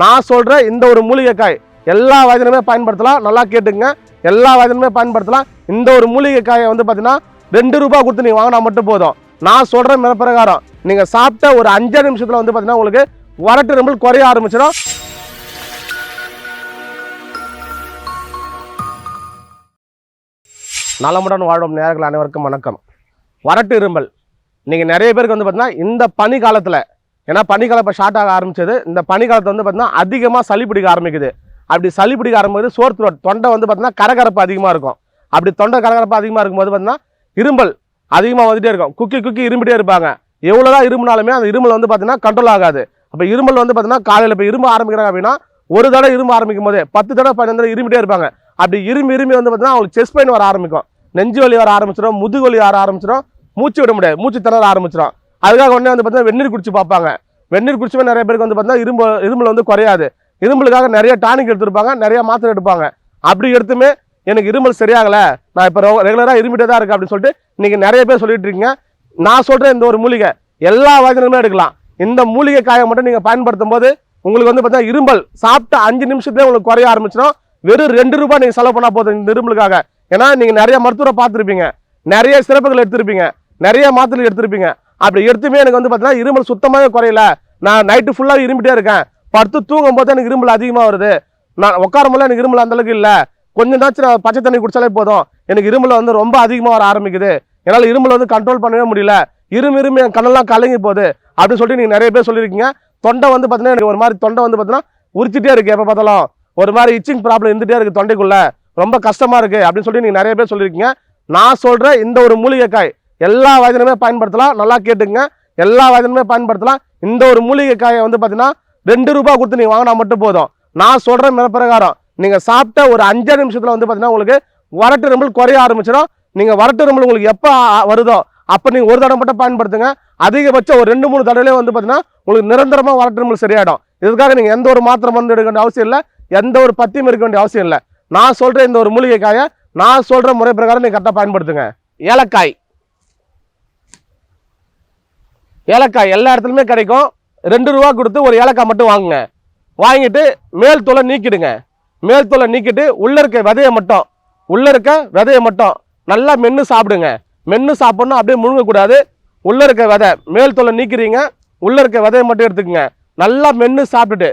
நான் சொல்கிற இந்த ஒரு மூலிகைக்காய் எல்லா வயதிலுமே பயன்படுத்தலாம். நல்லா கேட்டுங்க எல்லா வயதிலுமே பயன்படுத்தலாம். இந்த ஒரு மூலிகைக்காயை வந்து பார்த்தீங்கன்னா ரெண்டு ரூபாய் கொடுத்து நீங்கள் வாங்கினா மட்டும் போதும். நான் சொல்கிற மிக பிரகாரம் நீங்கள் சாப்பிட்ட ஒரு அஞ்சு நிமிஷத்தில் வந்து பார்த்தீங்கன்னா உங்களுக்கு வறட்டு ரொம்ப குறைய ஆரம்பிச்சிடும். நலமுடன் வாழும் நேர்கள் அனைவருக்கும் வணக்கம். வறட்டு இருமல் நீங்கள் நிறைய பேருக்கு வந்து பார்த்தீங்கன்னா இந்த பனி காலத்தில் ஏன்னா பனிக்காலம் இப்போ ஷார்ட் ஆக ஆரம்பிச்சது. இந்த பனிக்காலத்தில் வந்து பார்த்தீங்கன்னா அதிகமாக சளி பிடிக்க ஆரம்பிக்குது. அப்படி சளி பிடிக்க ஆரம்பிக்குது சோர் த்ரோட் தொண்டை வந்து பார்த்தீங்கன்னா கரகரப்பு அதிகமாக இருக்கும். அப்படி தொண்டை கரகரப்பு அதிகமாக இருக்கும்போது பார்த்தீங்கன்னா இருமல் அதிகமாக வந்துட்டே இருக்கும். குக்கி குக்கி இரும்பிட்டே இருப்பாங்க. எவ்வளோதான் இருமுனாலுமே அந்த இருமல் வந்து பார்த்தீங்கன்னா கண்ட்ரோல் ஆகாது. அப்போ இருமல் வந்து பார்த்தீங்கன்னா காலையில் இப்போ இரும்பு ஆரம்பிக்கிறாங்க அப்படின்னா ஒரு தடவை இரும்பு ஆரம்பிக்கும் போதே பத்து தடவை பதினஞ்சு தடவை இருமிட்டே இருப்பாங்க. அப்படி இரும்பி இரும்பி வந்து பார்த்தீங்கன்னா அவங்களுக்கு செஸ்ட் பெயின் வர ஆரம்பிக்கும். நெஞ்சு வலி வர ஆரம்பிச்சிடும் முதுகு வலி வர ஆரம்பிச்சிடும் மூச்சு விட முடியாது. மூச்சு திணற ஆரம்பிச்சிடும். அதுக்காக உடனே வந்து பார்த்தீங்கன்னா வெந்நீர் குடிச்சு பார்ப்பாங்க. வெந்நீர் குடிச்சுமே நிறைய பேருக்கு வந்து பார்த்தீங்கன்னா இரும்பு இருமல் வந்து குறையாது. இருமலுக்காக நிறைய டானிக் எடுத்திருப்பாங்க நிறைய மாத்திரை எடுப்பாங்க. அப்படி எடுத்துமே எனக்கு இருமல் சரியாகலை நான் இப்போ ரெகுலராக இருமிட்டே தான் இருக்கு அப்படின்னு சொல்லிட்டு இன்றைக்கி நிறைய பேர் சொல்லிட்டு இருக்கீங்க. நான் சொல்கிறேன் இந்த ஒரு மூலிகை எல்லா வயதிலுமே எடுக்கலாம். இந்த மூலிகை காயை மட்டும் நீங்கள் பயன்படுத்தும் போது உங்களுக்கு வந்து பார்த்தீங்கன்னா இருமல் சாப்பிட்ட அஞ்சு நிமிஷத்துலேயே உங்களுக்கு குறைய ஆரம்பிச்சிடும். வெறும் ரெண்டு ரூபாய் நீங்கள் செலவு பண்ணால் போதும் இந்த இருமலுக்காக ஏன்னா நீங்கள் நிறைய மருத்துவரை பார்த்துருப்பீங்க. நிறைய சிறப்புகள் எடுத்திருப்பீங்க. நிறைய மாத்திரை எடுத்திருப்பீங்க. அப்படி எடுத்துமே எனக்கு வந்து பார்த்தீங்கன்னா இருமல் சுத்தமாகவே குறையல. நான் நைட்டு ஃபுல்லாக இருமிட்டே இருக்கேன். படுத்து தூங்கும் போது எனக்கு இருமல் அதிகமாக வருது. நான் உட்காரும் எனக்கு இருமல் அந்தளவுக்கு இல்லை. கொஞ்சம் நாச்சும் நான் பச்சை தண்ணி குடிச்சாலே போதும். எனக்கு இருமல் வந்து ரொம்ப அதிகமாக வர ஆரம்பிக்குது. என்னால் இருமல் வந்து கண்ட்ரோல் பண்ணவே முடியல. இருமி இருமி என் கண்ணெல்லாம் கலங்கி போகுது. அப்படின்னு சொல்லிட்டு நீங்கள் நிறைய பேர் சொல்லியிருக்கீங்க. தொண்டை வந்து பார்த்தீங்கன்னா எனக்கு ஒரு மாதிரி தொண்டை வந்து பார்த்தீங்கன்னா உரிச்சிட்டே இருக்குது எப்போ பார்த்தாலும். ஒரு மாதிரி இச்சிங் ப்ராப்ளம் இருந்துகிட்டே இருக்குது தொண்டைக்குள்ளே. ரொம்ப கஷ்டமாக இருக்குது அப்படின்னு சொல்லி நீங்கள் நிறைய பேர் சொல்லியிருக்கீங்க. நான் சொல்கிற இந்த ஒரு மூலிகைக்காய் எல்லா வயதிலுமே பயன்படுத்தலாம். நல்லா கேட்டுங்க எல்லா வயதிலுமே பயன்படுத்தலாம். இந்த ஒரு மூலிகை காயை வந்து பார்த்தீங்கன்னா ரெண்டு ரூபா கொடுத்து நீங்கள் வாங்கினா மட்டும் போதும். நான் சொல்கிற மிதப்பிரகாரம் நீங்கள் சாப்பிட்ட ஒரு அஞ்சு நிமிஷத்தில் வந்து பார்த்தீங்கன்னா உங்களுக்கு வரட்டு ரொம்ப குறைய ஆரம்பிச்சிடும். நீங்கள் வறட்டு ரொம்ப உங்களுக்கு எப்போ வருதோ அப்போ நீங்கள் ஒரு தடவை மட்டும் பயன்படுத்துங்க. அதிகபட்சம் ஒரு ரெண்டு மூணு தடவையிலே வந்து பார்த்தீங்கன்னா உங்களுக்கு நிரந்தரமாக வரட்டு இருமல் சரியாயிடும். இதுக்காக நீங்கள் எந்த ஒரு மாத்திரம் மருந்து எடுக்க வேண்டிய அவசியம் இல்லை. எந்த ஒரு பத்தியும் இருக்க வேண்டிய அவசியம் இல்லை. நான் சொல்கிற இந்த ஒரு மூலிகைக்காயை நான் சொல்கிற முறை பிரகாரம் நீங்கள் கரெக்டாக பயன்படுத்துங்க. ஏலக்காய். ஏலக்காய் எல்லா இடத்துலையுமே கிடைக்கும். ரெண்டு ரூபா கொடுத்து ஒரு ஏலக்காய் மட்டும் வாங்குங்க. வாங்கிட்டு மேல் தோலை நீக்கிடுங்க. மேல் தோலை நீக்கிட்டு உள்ள இருக்க விதையை மட்டும் உள்ள இருக்க விதையை மட்டும் நல்லா மென்று சாப்பிடுங்க. மென்று சாப்பிட்ணும் அப்படியே முழுங்கக்கூடாது. உள்ள இருக்க விதை மேல் தோலை நீக்கிறீங்க உள்ள இருக்க விதையை மட்டும் எடுத்துக்கோங்க. நல்லா மென்று சாப்பிட்டுட்டு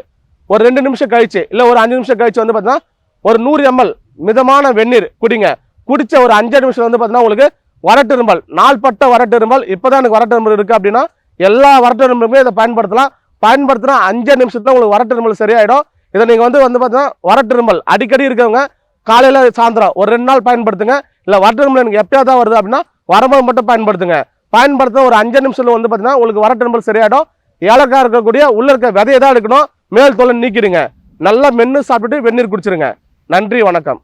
ஒரு ரெண்டு நிமிஷம் கழிச்சு இல்லை ஒரு அஞ்சு நிமிஷம் கழிச்சு வந்து பார்த்தீங்கன்னா ஒரு நூறு எம்எல் மிதமான வெந்நீர் குடிங்க. குடிச்ச ஒரு அஞ்சு நிமிஷம் வந்து பார்த்தீங்கன்னா உங்களுக்கு வறட்டு இருமல் நாள்பட்ட வறட்டு இருமல் இப்போதான் எனக்கு வறட்டு இருமல் இருக்குது அப்படின்னா எல்லா வறட்டு இருமலுமே இதை பயன்படுத்தலாம். பயன்படுத்தினா அஞ்சு நிமிஷத்துல உங்களுக்கு வறட்டு இருமல் சரியாயிடும். இதை நீங்கள் வந்து வந்து பார்த்தீங்கன்னா வறட்டு இருமல் அடிக்கடி இருக்கவங்க காலையில் சாயந்தரம் ஒரு ரெண்டு நாள் பயன்படுத்துங்க. இல்லை வறட்டு இருமல் எனக்கு எப்பயா தான் வருது அப்படின்னா வரும்போது மட்டும் பயன்படுத்துங்க. பயன்படுத்த ஒரு அஞ்சு நிமிஷத்தில் வந்து பார்த்தீங்கன்னா உங்களுக்கு வறட்டு இருமல் சரியாயிடும். ஏலக்காய் இருக்கக்கூடிய உள்ளே இருக்க விதையை தான் எடுக்கணும். மேல் தோலை நீக்கிடுங்க. நல்லா மென்று சாப்பிட்டுட்டு வெந்நீர் குடிச்சிருங்க. நன்றி வணக்கம்.